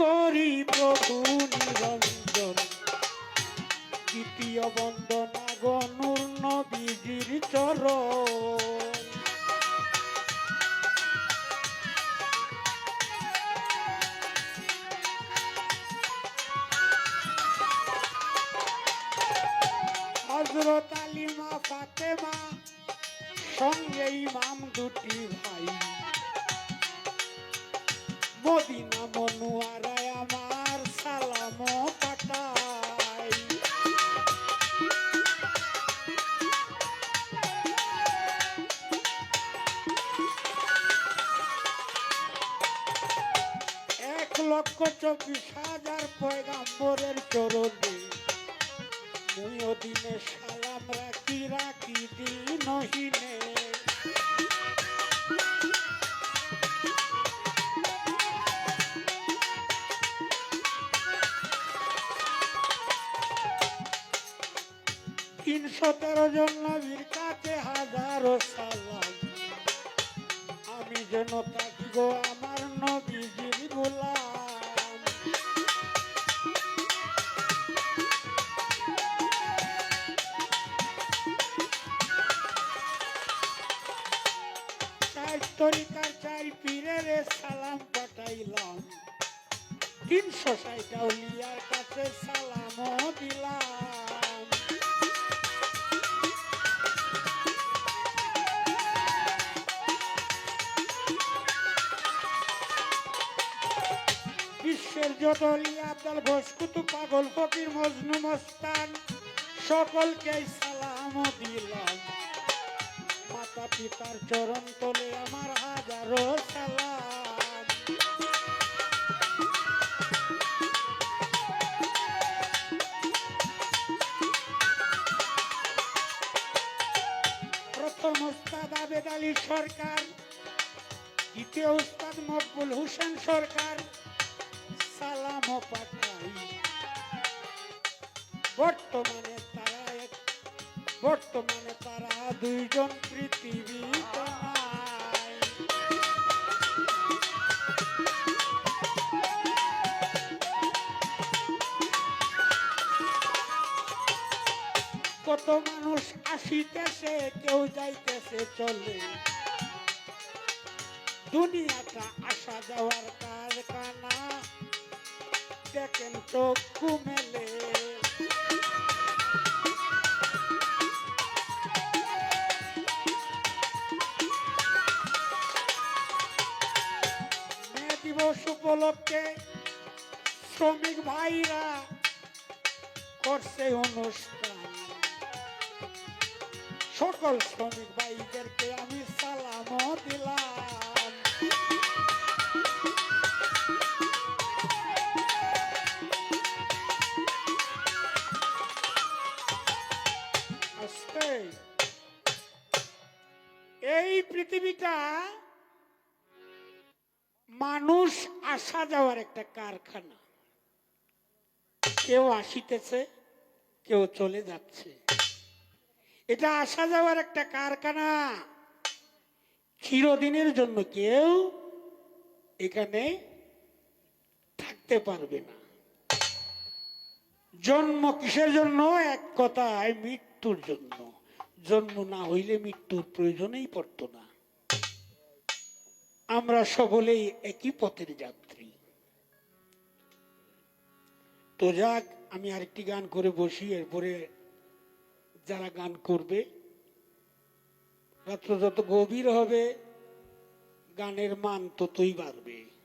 করি প্রভু নিরঞ্জন। দ্বিতীয় বন্দনা গনুর নবীজির চরণ। হজরত আলিমা ফাতেমা সঙ্গে ইমাম দুটি ভাই। আমার সালাম পাঠাই এক লক্ষ চব্বিশ হাজার দিনে সালাম রাখি রাখি দিনহীনে তিনশো তেরো জন নবীর কাছে হাজারো সালাম। আমি যেন তাকি গো আমার নবীজির গোলাম। চার তরিকার চার পীরের সালাম পাঠাইলাম। তিনশো ষাট কাছে সালামও দিলাম। বিশ্বের যত আব্দাল ঘোষ, কুতুব পাগল, ফকির, মজনু, মস্তান, সকলকে সালাম দিলাম। মাতা পিতার চরণ তলে আমার হাজারো সালাম। প্রথম উস্তাদ আবেদ আলী সরকার, দ্বিতীয় উস্তাদ মকবুল হোসেন সরকার সালাম পাঠাই। বর্তমানে তারা বর্তমানে তারা দুইজন পৃথিবীতে নাই। কত মানুষ আসিতেছে, কেউ যাইতেছে, চলে। দুনিয়াটা আসা যাওয়ার কারখানা। দেখেন চক্ষু মেলে দিবস উপলক্ষে শ্রমিক ভাইরা করছে অনুষ্ঠান। সকল শ্রমিক ভাইদেরকে আমি সালামও দিলাম। আজকে এই পৃথিবীটা মানুষ আসা যাওয়ার একটা কারখানা। কেউ আসিতেছে, কেউ চলে যাচ্ছে। এটা আসা যাওয়ার একটা কারখানা। চিরদিনের জন্য কেউ এখানে থাকতে পারবে না। জন্ম কিসের জন্য? এক কথায় মৃত্যুর জন্য। জন্ম না হইলে মৃত্যুর প্রয়োজনেই পড়তো না। আমরা সকলেই একই পথের যাত্রী। তো যাক, আমি আরেকটি গান করে বসি, এরপরে যারা গান করবে রাত্র যত গভীর হবে, গানের মান ততই বাড়বে।